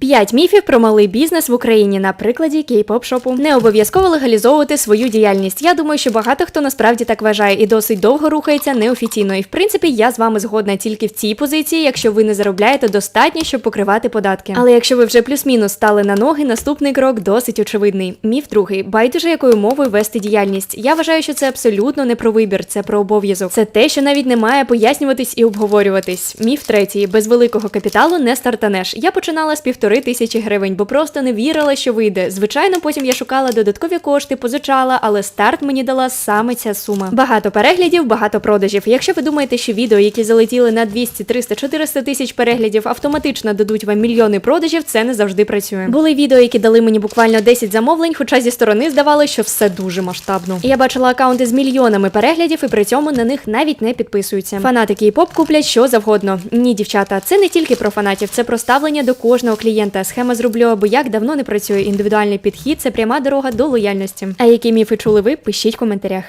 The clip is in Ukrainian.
П'ять міфів про малий бізнес в Україні на прикладі кей-поп шопу. Не обов'язково легалізовувати свою діяльність. Я думаю, що багато хто насправді так вважає і досить довго рухається неофіційно. І в принципі, я з вами згодна тільки в цій позиції, якщо ви не заробляєте достатньо, щоб покривати податки. Але якщо ви вже плюс-мінус стали на ноги, наступний крок досить очевидний. Міф другий: байдуже якою мовою вести діяльність. Я вважаю, що це абсолютно не про вибір, це про обов'язок. Це те, що навіть не має пояснюватись і обговорюватись. Міф третій: без великого капіталу не стартанеш. Я починала з півтори тисячі гривень, бо просто не вірила, що вийде. Звичайно, потім я шукала додаткові кошти, позичала, але старт мені дала саме ця сума. Багато переглядів, багато продажів. Якщо ви думаєте, що відео, які залетіли на 200, 300, 400 тисяч переглядів, автоматично дадуть вам мільйони продажів, це не завжди працює. Були відео, які дали мені буквально 10 замовлень, хоча зі сторони здавалося, що все дуже масштабно. Я бачила акаунти з мільйонами переглядів, і при цьому на них навіть не підписуються. Фанати кей-поп куплять що завгодно. Ні, дівчата, це не тільки про фанатів, це про ставлення до кожного клієнта. Схема зроблю або як давно не працює. Індивідуальний підхід це пряма дорога до лояльності. А які міфи чули ви? Пишіть в коментарях.